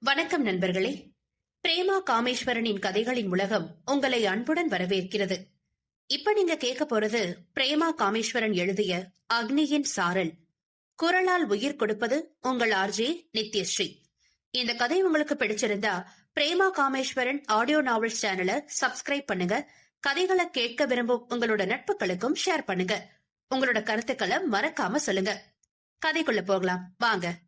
வணக்கம் நண்பர்களே. பிரேமா காமேஸ்வரனின் கதைகளின் உலகம் உங்களை அன்புடன் வரவேற்கிறது. இப்ப நீங்க கேட்க போறது பிரேமா காமேஸ்வரன் எழுதிய அக்னியின் சாரல். குரலால் உயிர் கொடுப்பது உங்கள் ஆர்ஜே நித்யஸ்ரீ. இந்த கதை உங்களுக்கு பிடிச்சிருந்தா பிரேமா காமேஸ்வரன் ஆடியோ நாவல்ஸ் சேனலை சப்ஸ்கிரைப் பண்ணுங்க. கதைகளை கேட்க விரும்பும் உங்களோட நட்புகளுக்கும் ஷேர் பண்ணுங்க. உங்களோட கருத்துக்களை மறக்காம சொல்லுங்க. கதைக்குள்ள போகலாம். வாங்க.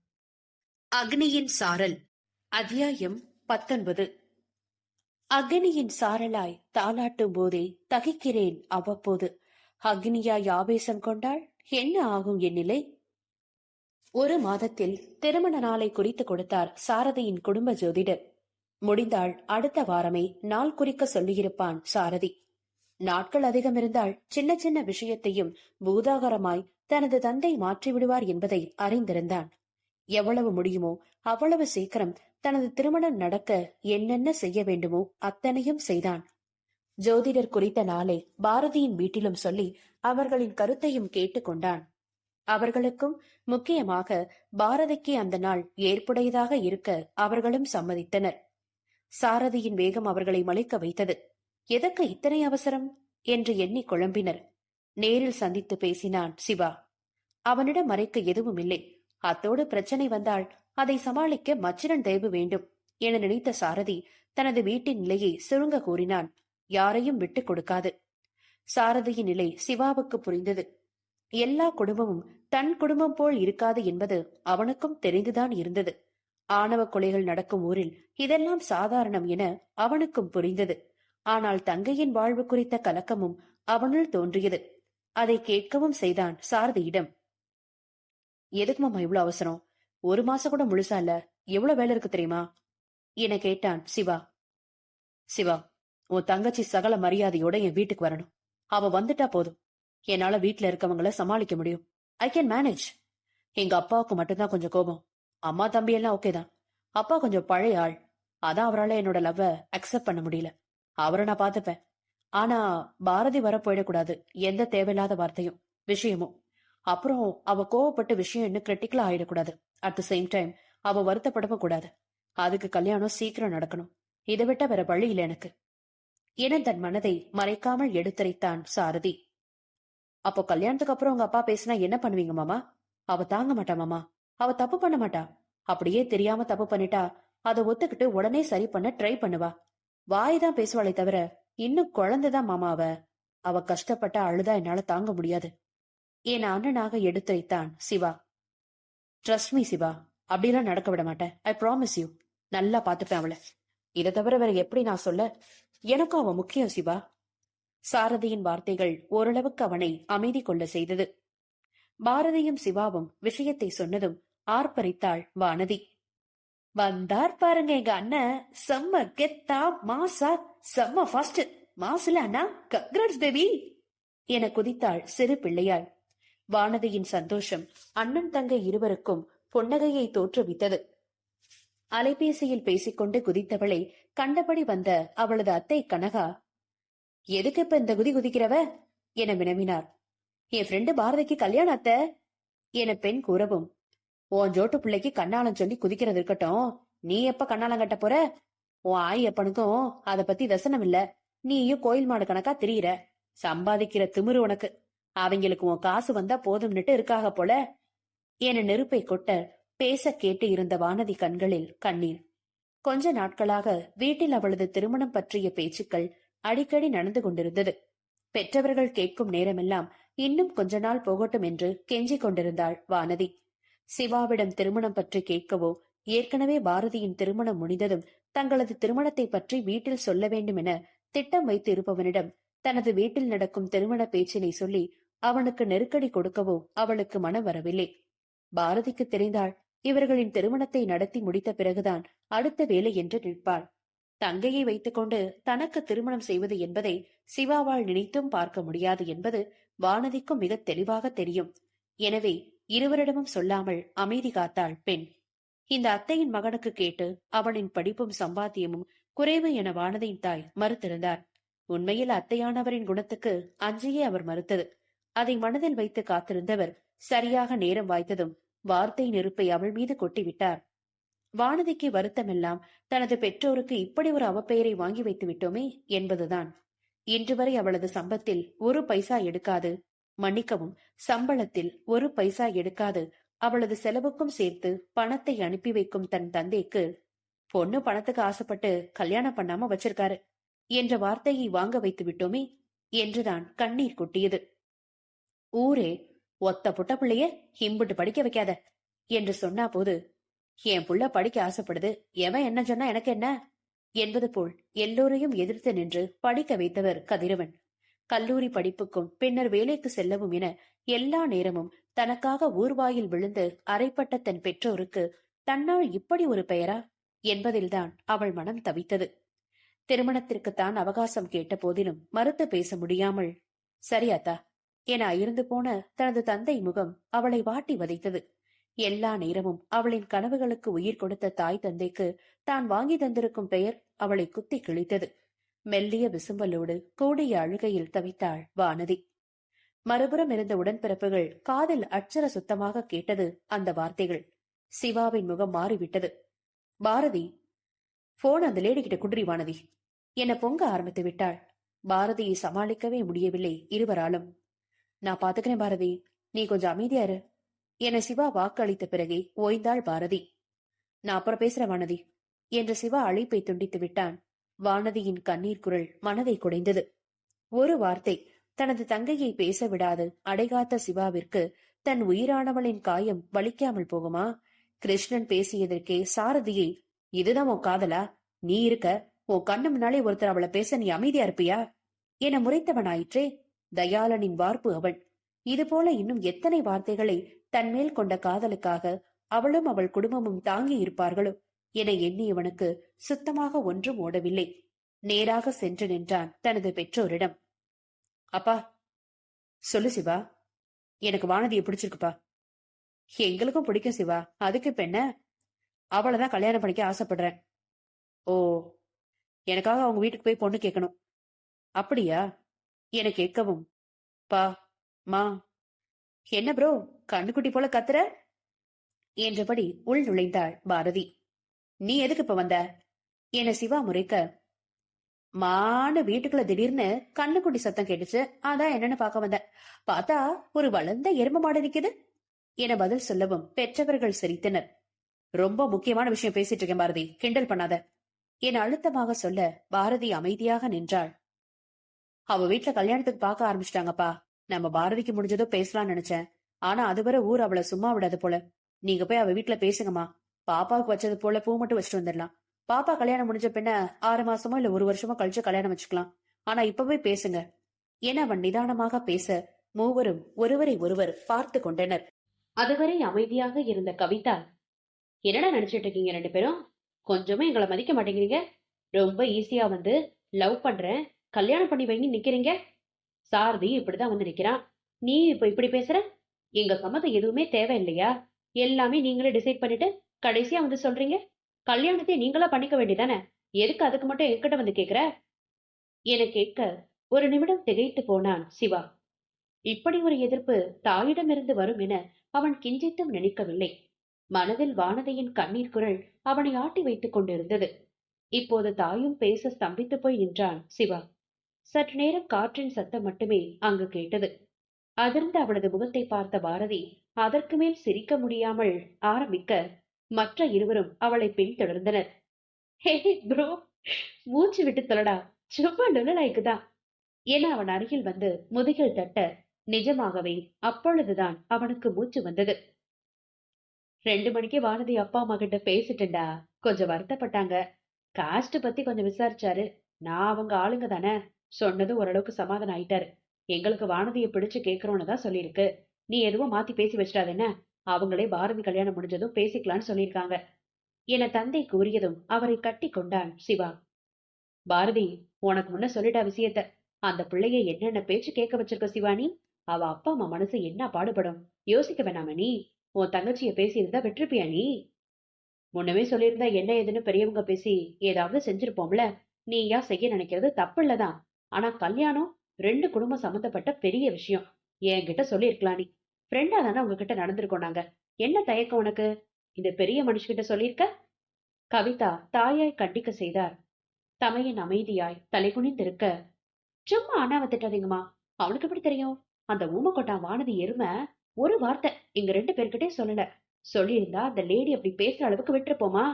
அக்னியின் சாரல். அத்தியாயம் பத்தொன்பது. அக்னியின் சாரலாய் தாளாட்டும் போதே தகிக்கிறேன் அவ்வப்போது. அக்னியாய் ஆவேசம் கொண்டால் என்ன ஆகும் என் நிலை? ஒரு மாதத்தில் திருமண நாளை குறித்து கொடுத்தார் சாரதியின் குடும்ப ஜோதிடர். முடிந்தால் அடுத்த வாரமே நாள் குறிக்க சொல்லியிருப்பான் சாரதி. நாட்கள் அதிகம் இருந்தால் சின்ன சின்ன விஷயத்தையும் பூதாகரமாய் தனது தந்தை மாற்றிவிடுவார் என்பதை அறிந்திருந்தான். எவ்வளவு முடியுமோ அவ்வளவு சீக்கிரம் தனது திருமணம் நடக்க என்னென்ன செய்ய வேண்டுமோ அத்தனையும் செய்தான். ஜோதிடர் குறித்த நாளை பாரதியின் வீட்டிலும் சொல்லி அவர்களின் கருத்தையும் கேட்டுக்கொண்டான் அவர்களுக்கும் முக்கியமாக பாரதிக்கு அந்த நாள் ஏற்புடையதாக இருக்க அவர்களும் சம்மதித்தனர். சாரதியின் வேகம் அவர்களை மலைக்க வைத்தது. எதற்கு இத்தனை அவசரம்? என்று எண்ணி குழம்பினர். நேரில் சந்தித்து பேசினான் சிவா. அவனிடம் மறைக்க எதுவும் இல்லை அத்தோடு பிரச்சனை வந்தால் அதை சமாளிக்க மச்சிரன் தயவு வேண்டும் என நினைத்த சாரதி தனது வீட்டின் நிலையை சுருங்க கூறினான். யாரையும் விட்டுக் கொடுக்காது. சாரதியின் நிலை சிவாவுக்கு புரிந்தது. எல்லா குடும்பமும் தன் குடும்பம் போல் இருக்காது என்பது அவனுக்கும் தெரிந்துதான் இருந்தது. ஆணவ கொலைகள் நடக்கும் ஊரில் இதெல்லாம் சாதாரணம் என அவனுக்கும் புரிந்தது. ஆனால் தங்கையின் வாழ்வு குறித்த கலக்கமும் அவனுள் தோன்றியது. அதை கேட்கவும் செய்தான் சாரதியிடம். எதுக்கு இவ்வளவு அவசரம்? ஒரு மாசம் கூட முழுசா இல்ல. எவ்வளவு வேலை இருக்கு தெரியுமா? என கேட்டான் சிவா. சிவா உன் தங்கச்சி சகல மரியாதையோட என் வீட்டுக்கு வரணும். அவ வந்துட்டா போதும். என்னால வீட்ல இருக்கவங்கள சமாளிக்க முடியும். I can manage. எங்க அப்பாவுக்கு மட்டும்தான் கொஞ்சம் கோபம். அம்மா தம்பி எல்லாம் ஓகே தான். அப்பா கொஞ்சம் பழைய ஆள். அதான் அவரால என்னோட லவ்வ அக்செப்ட் பண்ண முடியல. அவரை நான் பாத்துப்பேன் ஆனா பாரதி வர போயிடக்கூடாது. எந்த தேவையில்லாத வார்த்தையும் விஷயமும். அப்புறம் அவ கோவப்பட்ட விஷயம் இன்னும் கிரிட்டிக்கலா ஆயிடக்கூடாது. அட் த சேம் டைம் அவ வருத்தப்படப்ப கூடாது. அதுக்கு கல்யாணம் சீக்கிரம் நடக்கணும். இதை விட்ட வேற வழி இல்லை எனக்கு. என தன் மனதை மறைக்காமல் எடுத்துரைத்தான் சாரதி. அப்போ கல்யாணத்துக்கு அப்புறம் உங்க அப்பா பேசினா என்ன பண்ணுவீங்க மாமா? அவ தாங்க மாட்டா மாமா. அவ தப்பு பண்ண மாட்டா. அப்படியே தெரியாம தப்பு பண்ணிட்டா அதை ஒத்துக்கிட்டு உடனே சரி பண்ண ட்ரை பண்ணுவா. வாய் தான் பேசுவாளே தவிர இன்னும் குழந்தைதான் மாமா அவ. அவ கஷ்டப்பட்ட அழுதா என்னால தாங்க முடியாது. என் அண்ணனாக எடுத்துரைத்தான் சிவா. ட்ரஸ்ட் மீ சிவா அப்படிலாம் நடக்க விட மாட்டேன். ஐ ப்ராமிஸ் யூ நல்லா பாத்துப்பேன் அவளை. இதை தவிர வேற எப்படி நான் சொல்ல? எனக்கும் அவன் முக்கியம் சிவா சாரதியின் வார்த்தைகள் ஓரளவுக்கு அவனை அமைதி கொள்ள செய்தது. பாரதியும் சிவாவும் விஷயத்தை சொன்னதும் ஆர்ப்பரித்தாள் வானதி. வந்தார் பாருங்க எங்க அண்ணன். செம்ம கெத்தா மாசா செம்ம ஃபாஸ்ட் மாசுல அண்ணா கக்ரட்ஸ் பேபி என குதித்தாள் சிறு பிள்ளையாள். வானதியின் சந்தோஷம் அண்ணன் தங்கை இருவருக்கும் புன்னகையை தோற்றுவித்தது. அலைபேசியில் பேசிக்கொண்டு குதித்தவளை கண்டபடி வந்த அவளது அத்தை கனகா எதுக்கு இப்ப இந்த குதி குதிக்கிறவ? என வினவினார். என் ஃப்ரெண்டு பாரதிக்கு கல்யாணம் அத்த என பெண் கூறவும் உன் ஜோட்டு பிள்ளைக்கு கண்ணாலம் சொல்லி குதிக்கிறது இருக்கட்டும். நீ எப்ப கண்ணாலம் கட்ட போற? உன் ஆய் எப்பனுக்கும் அத பத்தி தசனம் இல்ல. நீயும் கோயில் மாடு கணக்கா திரியிற. சம்பாதிக்கிற திமிரு உனக்கு. அவங்களுக்கு உன் காசு வந்தா போதும்னுட்டு இருக்காக போல? என நெருப்பை கொட்ட பேச கேட்டு இருந்த வானதி கண்களில் கண்ணீர். கொஞ்ச நாட்களாக வீட்டில் அவளது திருமணம் பற்றிய பேச்சுக்கள் அடிக்கடி நடந்து கொண்டிருந்தது. பெற்றவர்கள் கேட்கும் நேரமெல்லாம் இன்னும் கொஞ்ச நாள் போகட்டும் என்று கெஞ்சிக் கொண்டிருந்தாள் வானதி. சிவாவிடம் திருமணம் பற்றி கேட்கவோ ஏற்கனவே பாரதியின் திருமணம் முடிந்ததும் தங்களது திருமணத்தை பற்றி வீட்டில் சொல்ல வேண்டும் என திட்டம் வைத்து இருப்பவனிடம் தனது வீட்டில் நடக்கும் திருமண பேச்சினை சொல்லி அவனுக்கு நெருக்கடி கொடுக்கவோ அவளுக்கு மனம் வரவில்லை. பாரதிக்கு தெரிந்தால் இவர்களின் திருமணத்தை நடத்தி முடித்த பிறகுதான் அடுத்த வேலை என்று நிற்பாள். தங்கையை வைத்துக்கொண்டு தனக்கு திருமணம் செய்வது என்பதை சிவாவால் நினைத்தும் பார்க்க முடியாது என்பது வானதிக்கும் மிக தெளிவாக தெரியும். எனவே இருவரிடமும் சொல்லாமல் அமைதி காத்தாள் பெண். இந்த அத்தையின் மகனுக்கு கேட்டு அவனின் படிப்பும் சம்பாத்தியமும் குறைவு என வானதியின் தாய் மறுத்திருந்தார். உண்மையில் அத்தையானவரின் குணத்துக்கு அஞ்சியே அவர் மறுத்தது. அதை மனதில் வைத்து காத்திருந்தவர் சரியாக நேரம் வாய்த்ததும் வார்த்தை நெருப்பை அவள் மீது கொட்டிவிட்டார். வானதிக்கு வருத்தமெல்லாம் தனது பெற்றோருக்கு இப்படி ஒரு அவப்பெயரை வாங்கி வைத்து விட்டோமே என்பதுதான். இன்று வரை அவளது சம்பத்தில் ஒரு பைசா எடுக்காது மன்னிக்கவும் சம்பளத்தில் ஒரு பைசா எடுக்காது அவளது செலவுக்கும் சேர்த்து பணத்தை அனுப்பி வைக்கும் தன் தந்தைக்கு பொண்ணு பணத்துக்கு ஆசைப்பட்டு கல்யாணம் பண்ணாம வச்சிருக்காரு. என்ற வார்த்தையை வாங்க வைத்து விட்டோமே என்றுதான் கண்ணீர் கொட்டியது. ஊரே ஒத்த புட்ட பிள்ளைய இம்புட்டு படிக்க வைக்காத என்று சொன்னா போது என் புள்ள படிக்க ஆசைப்படுது. எவன் என்ன சொன்னா எனக்கு என்ன? என்பது போல் எல்லோரையும் எதிர்த்து நின்று படிக்க வைத்தவர் கதிரவன். கல்லூரி படிப்புக்கும் பின்னர் வேலைக்கு செல்லவும் என எல்லா நேரமும் தனக்காக ஊர்வாயில் விழுந்து அரைப்பட்ட தன் பெற்றோருக்கு தன்னால் இப்படி ஒரு பெயரா? என்பதில்தான் அவள் மனம் தவித்தது. திருமணத்திற்கு தான் அவகாசம் கேட்ட போதிலும் மறுத்து பேச முடியாமல் சரியாத்தா என அயர்ந்து போன தனது தந்தை முகம் அவளை வாட்டி வதைத்தது. எல்லா நேரமும் அவளின் கனவுகளுக்கு உயிர் கொடுத்த தாய் தந்தைக்கு தான் வாங்கி தந்திருக்கும் பெயர் அவளை குத்தி கிழித்தது. மெல்லிய விசும்பலோடு கூடிய அழுகையில் தவித்தாள் வானதி. மறுபுறம் இருந்த உடன்பிறப்புகள் காதில் அச்சர சுத்தமாக கேட்டது அந்த வார்த்தைகள். சிவாவின் முகம் மாறிவிட்டது. பாரதி போன் அந்த லேடி கிட்ட குன்றி வானதி. என பொங்க ஆரம்பித்து விட்டாள். பாரதியை சமாளிக்கவே முடியவில்லை இருவராலும். நான் பாத்துக்கிறேன் பாரதி. நீ கொஞ்சம் அமைதியா இரு. என சிவா வாக்களித்த பிறகே ஓய்ந்தாள் பாரதி. நான் அப்புறம் பேசுறேன் வானதி. என்று சிவா அழைப்பை துண்டித்து விட்டான். வானதியின் கண்ணீர் குரல் மனதை குடைந்தது. ஒரு வார்த்தை தனது தங்கையை பேச விடாது அடைகாத்த சிவாவிற்கு தன் உயிரானவளின் காயம் வலிக்காமல் போகுமா? கிருஷ்ணன் பேசியதற்கே சாரதியை இதுதான் உன் காதலா? நீ இருக்க. உன் கண்ணு முன்னாலே ஒருத்தர் அவளை பேச நீ அமைதியா இருப்பியா? என முறைத்தவனாயிற்றே. தயாளனின் வார்ப்பு அவள். இதுபோல இன்னும் எத்தனை வார்த்தைகளை தன்மேல் கொண்ட காதலுக்காக அவளும் அவள் குடும்பமும் தாங்கி இருப்பார்களோ என எண்ணியவனுக்கு சுத்தமாக ஒன்றும் ஓடவில்லை. நேராக சென்று நின்றான் தனது பெற்றோரிடம். அப்பா சொல்லு சிவா. எனக்கு வானதியை பிடிச்சிருக்குப்பா. எங்களுக்கும் பிடிக்கும் சிவா. அதுக்கு இப்ப என்ன? அவளைதான் கல்யாணம் பண்ணிக்க ஆசைப்படுறேன். ஓ எனக்காக அவங்க வீட்டுக்கு போய் பொண்ணு கேட்கணும். அப்படியா? என கேட்கவும் பா மா என்ன ப்ரோ கண்ணுக்குட்டி போல கத்துற? என்றபடி உள் நுழைந்தாள் பாரதி. நீ எதுக்கு இப்ப வந்த? என சிவா முறைக்க. மானு வீட்டுக்குள்ள திடீர்னு கண்ணுக்குட்டி சத்தம் கேட்டுச்சு. அதான் என்னன்னு பார்க்க வந்தேன். பார்த்தா ஒரு வளர்ந்த எரும மாடு நிக்குது. என பதில் சொல்லவும் பெற்றவர்கள் சிரித்தனர். ரொம்ப முக்கியமான விஷயம் பேசிட்டு இருக்கேன் பாரதி. கிண்டல் பண்ணாத. என அழுத்தமாக சொல்ல பாரதி அமைதியாக நின்றாள். அவ வீட்டுல கல்யாணத்துக்கு பார்க்க ஆரம்பிச்சிட்டாங்கப்பா. நம்ம பாரதிக்கு முடிஞ்சதோ பேசலாம்னு நினைச்சேன். ஆனா அதுவரை ஊர் அவளை சும்மா விடாது போல. நீங்க போய் அவ வீட்டுல பேசுங்கம்மா. பாப்பாவுக்கு வச்சது போல பூ மட்டும் வச்சுட்டு வந்துடலாம். பாப்பா கல்யாணம் முடிஞ்ச பின்ன ஆறு மாசமோ இல்ல ஒரு வருஷமோ கழிச்சு கல்யாணம் வச்சுக்கலாம். ஆனா இப்பவே பேசுங்க. என அவன் நிதானமாக பேச மூவரும் ஒருவரை ஒருவர் பார்த்து கொண்டனர். அதுவரை அமைதியாக இருந்த கவிதா என்னடா நினைச்சிட்டு இருக்கீங்க ரெண்டு பேரும்? கொஞ்சமே எங்களை மதிக்க மாட்டேங்கிறீங்க. ரொம்ப ஈஸியா வந்து லவ் பண்றேன். கல்யாணம் பண்ணி வைங்க நிக்கிறீங்க? சாரதி இப்படிதான் வந்து நிக்கிறான் நீ இப்ப இப்படி பேசுற? எங்க சம்மதம் எதுவுமே தேவை இல்லையா எல்லாமே நீங்களே டிசைட் பண்ணிட்டு கடைசியா வந்து சொல்றீங்க? கல்யாணத்தை நீங்களா பண்ணிக்க வேண்டியதானே? எதுக்கு அதுக்கு மட்டும் என்கிட்ட வந்து கேக்குற? என கேட்க ஒரு நிமிடம் திகைத்து போனான் சிவா. இப்படி ஒரு எதிர்ப்பு தாயிடமிருந்து வரும் என அவன் கிஞ்சித்தும் நினைக்கவில்லை. மனதில் வானதியின் கண்ணீர் குரல் அவனை ஆட்டி வைத்துக் கொண்டிருந்தது. இப்போது தாயும் பேச ஸ்தம்பித்து போய் நின்றான் சிவா. சற்று நேரம் காற்றின் சத்தம் மட்டுமே அங்கு கேட்டது. அதிர்ந்து அவளது முகத்தை பார்த்த பாரதி அதற்கு மேல் சிரிக்க முடியாமல் ஆரம்பிக்க மற்ற இருவரும் அவளை பின்தொடர்ந்தனர் ஹே ப்ரோ மூச்சு விட்டு தொலடா சும்மா நுழலாய்க்குதான் என அவன் அருகில் வந்து முதுகில் தட்ட நிஜமாகவே அப்பொழுதுதான் அவனுக்கு மூச்சு வந்தது. ரெண்டு மணிக்கு வானதி அப்பா அம்மா கிட்ட பேசிட்டேன்டா கொஞ்சம் வருத்தப்பட்டாங்க. காஸ்ட் பத்தி கொஞ்சம் விசாரிச்சாரு. நான் அவங்க ஆளுங்க தானே. சொன்னது ஓரளவுக்கு சமாதானம் ஆயிட்டாரு. எங்களுக்கு வானதியை பிடிச்சு கேட்கறோன்னு தான் சொல்லியிருக்கு. நீ எதுவும் மாத்தி பேசி வச்சிடாத என்ன? அவங்களே பாரதி கல்யாணம் முடிஞ்சதும் பேசிக்கலாம்னு சொல்லியிருக்காங்க. என தந்தை கூறியதும் அவரை கட்டி கொண்டான் சிவா. பாரதி உனக்கு முன்ன சொல்லிட்டா விஷயத்த. அந்த பிள்ளைய என்னென்ன பேச்சு கேட்க வச்சிருக்க சிவானி அவ அப்பா அம்மா மனசு என்ன பாடுபடும்? யோசிக்க வேணாம நீ? உன் தங்கச்சிய பேசியிருந்தா வெற்றிப்பியா நீ? முன்னமே சொல்லியிருந்தா என்ன ஏதுன்னு பெரியவங்க பேசி ஏதாவது செஞ்சிருப்போம்ல. நீயா செய்ய நினைக்கிறது தப்பு இல்லதான் ஆனா கல்யாணம் ரெண்டு குடும்பம் சம்மந்தப்பட்ட பெரிய விஷயம். என்கிட்ட சொல்லியிருக்கலாம் நீ. ஃப்ரெண்டா தானே உங்ககிட்ட நடந்திருக்கோம் நாங்க. என்ன தயக்கம் உனக்கு? இந்த பெரிய மனுஷகிட்ட சொல்லியிருக்க? கவிதா தாயாய் கண்டிக்க செய்தார். தமையன் அமைதியாய் தலைகுனிந்திருக்க சும்மா அண்ணாவை திட்டாதீங்கம்மா அவனுக்கு எப்படி தெரியும்? அந்த ஊமக்கொட்டான் வானதி எருமை ஒரு வார்த்தை எங்க ரெண்டு பேர்கிட்டே சொல்லல. சொல்லியிருந்தா அந்த லேடி அப்படி பேசுற அளவுக்கு விட்டுருப்போமா?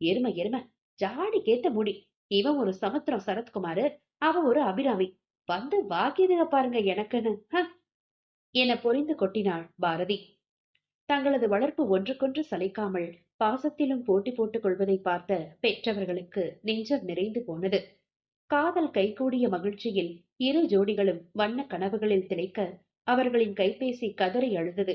எருமை எருமை. ஜாடி கேத்த முடி. இவன் ஒரு சமுத்திரம் சரத்குமாரு. அவ ஒரு அபிராமி. வந்து வாக்கியதுங்க பாருங்க எனக்குன்னு ஹ. என பொறிந்து கொட்டினாள் பாரதி. தங்களது வளர்ப்பு ஒன்றுக்கொன்று சளைக்காமல் பாசத்திலும் போட்டி போட்டுக் கொள்வதை பார்த்த பெற்றவர்களுக்கு நெஞ்சம் நிறைந்து போனது. காதல் கைகூடிய மகிழ்ச்சியில் இரு ஜோடிகளும் வண்ண கனவுகளில் திளைக்க அவர்களின் கைபேசி கதறி அழுதது.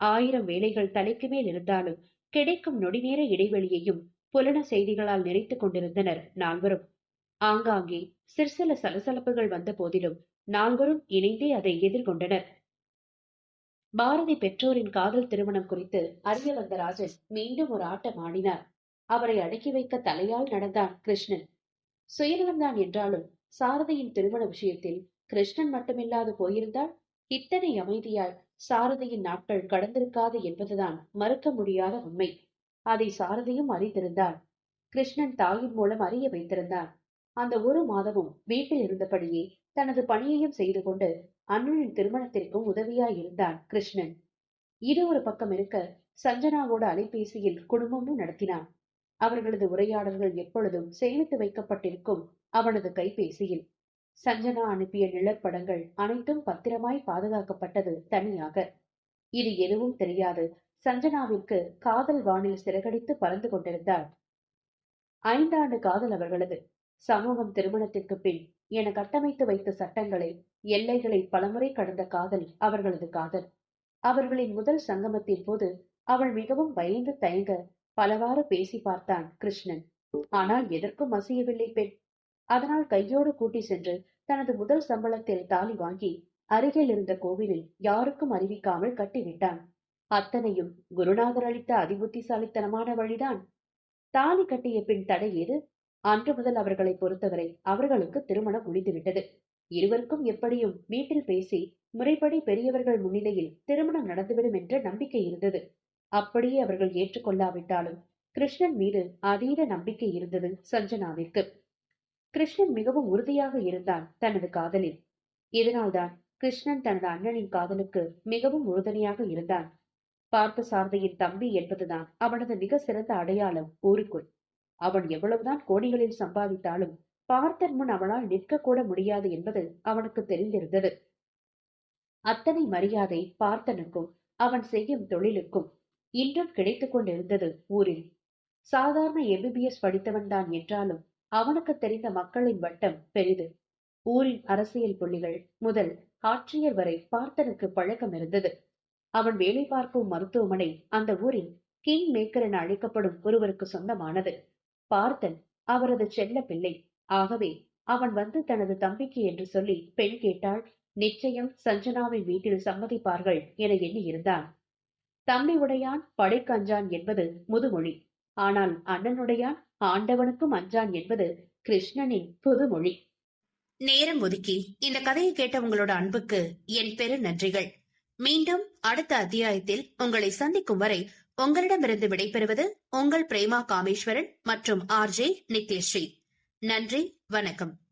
ஆயிரம் வேலைகள் தலைக்கு மேல் இருந்தாலும் கிடைக்கும் நொடிநேர இடைவெளியையும் புலன செய்திகளால் நிறைத்துக் கொண்டிருந்தனர் நால்வரும். ஆங்காங்கே சிற்சில சலசலப்புகள் வந்த போதிலும் நால்வரும் இணைந்தே அதை எதிர்கொண்டனர். பாரதி பெற்றோரின் காதல் திருமணம் குறித்து அறிய வந்த ராஜன் மீண்டும் ஒரு ஆட்டம் ஆடினார். அவரை அடக்கி வைக்க தலையால் நடந்தான் கிருஷ்ணன். சுயநலம்தான் என்றாலும் சாரதியின் திருமண விஷயத்தில் கிருஷ்ணன் மட்டுமில்லாது போயிருந்தால் இத்தனை அமைதியாய் சாரதியின் நாட்கள் கடந்திருக்காது என்பதுதான் மறுக்க முடியாத உண்மை. அதை சாரதியும் அறிந்திருந்தார். கிருஷ்ணன் தாயின் மூலம் அறிய வைத்திருந்தான். அந்த ஒரு மாதமும் வீட்டில் இருந்தபடியே தனது பணியையும் செய்து கொண்டு அண்ணனின் திருமணத்திற்கும் உதவியாய் இருந்தான் கிருஷ்ணன். இது ஒரு பக்கம் இருக்க சஞ்சனாவோட அலைபேசியில் குடும்பமும் நடத்தினான். அவர்களது உரையாடல்கள் எப்பொழுதும் சேமித்து வைக்கப்பட்டிருக்கும் அவனது கைபேசியில். சஞ்சனா அனுப்பிய நிழற்படங்கள் அனைத்தும் பத்திரமாய் பாதுகாக்கப்பட்டது தனியாக. இது எதுவும் தெரியாது. சஞ்சனாவிற்கு காதல் வானில் சிறகடித்து பறந்து கொண்டிருந்தாள். ஐந்தாண்டு காதல் அவர்களது. சமூகம் திருமணத்திற்கு பின் என கட்டமைத்து வைத்த சட்டங்களை எல்லைகளை பலமுறை கடந்த காதல் அவர்களது காதல். அவர்களின் முதல் சங்கமத்தின் போது அவள் மிகவும் பயந்து தயங்க பலவாறு பேசி பார்த்தான் கிருஷ்ணன். ஆனால் எதற்கும் அசையவில்லை பெண் அதனால் கையோடு கூட்டி சென்று தனது முதல் சம்பளத்தில் தாலி வாங்கி அருகில் இருந்த கோவிலில் யாருக்கும் அறிவிக்காமல் கட்டிவிட்டான் அத்தனையும் குருநாதர் அளித்த அதிபுத்திசாலித்தனமான வழிதான். தாலி கட்டிய பின் தடை ஏது அன்று முதல் அவர்களை பொறுத்தவரை அவர்களுக்கு திருமணம் முடிந்துவிட்டது. இருவருக்கும் எப்படியும் வீட்டில் பேசி முறைப்படி பெரியவர்கள் முன்னிலையில் திருமணம் நடந்துவிடும் என்ற நம்பிக்கை இருந்தது. அப்படியே அவர்கள் ஏற்றுக்கொள்ளாவிட்டாலும் கிருஷ்ணன் மீது அதீத நம்பிக்கை இருந்தது சஞ்சனாவிற்கு. கிருஷ்ணன் மிகவும் உறுதியாக இருந்தான் தனது காதலில். இதனால்தான் கிருஷ்ணன் தனது அண்ணனின் காதலுக்கு மிகவும் உறுதுணையாக இருந்தான். பார்த்த சாரதியின் தம்பி என்பதுதான் அவனது மிக சிறந்த அடையாளம் ஊருக்குள். அவன் எவ்வளவுதான் கோடிகளில் சம்பாதித்தாலும் பார்த்தன் முன் அவனால் நிற்க கூட முடியாது என்பது அவனுக்கு தெரிந்திருந்தது. அத்தனை மரியாதை பார்த்தனுக்கும் அவன் செய்யும் தொழிலுக்கும் இன்றும் கிடைத்துக் கொண்டிருந்தது ஊரில். சாதாரண எம்பிபிஎஸ் படித்தவன் தான் என்றாலும் அவனுக்கு தெரிந்த மக்களின் வட்டம் பெரிது. ஊரின் அரசியல் புள்ளிகள் முதல் ஆட்சியர் வரை பார்த்தனுக்கு பழக்கம் இருந்தது. அவன் வேலை பார்க்கும் மருத்துவமனை அந்த ஊரின் கிங் மேக்கர் என அழைக்கப்படும் ஒருவருக்கு சொந்தமானது. பார்த்தன் அவரது செல்ல பிள்ளை. ஆகவே அவன் வந்து தனது தம்பிக்கு என்று சொல்லி பெண் கேட்டால் நிச்சயம் சஞ்சனாவின் வீட்டில் சம்மதிப்பார்கள் என எண்ணி இருந்தான் தம்பி உடையான் படைக்கஞ்சான் என்பது முதுமொழி. ஆனால் அண்ணனுடையான் ஆண்டவனுக்கும் அஞ்சான் என்பது கிருஷ்ணனின் புதுமொழி. நேரம் ஒதுக்கி. இந்த கதையை கேட்ட உங்களோட அன்புக்கு என் பெரு நன்றிகள். மீண்டும் அடுத்த அத்தியாயத்தில் உங்களை சந்திக்கும் வரை உங்களிடமிருந்து விடைபெறுவது உங்கள் பிரேமா காமேஸ்வரன் மற்றும் ஆர்ஜே நித்யஸ்ரீ நன்றி வணக்கம்.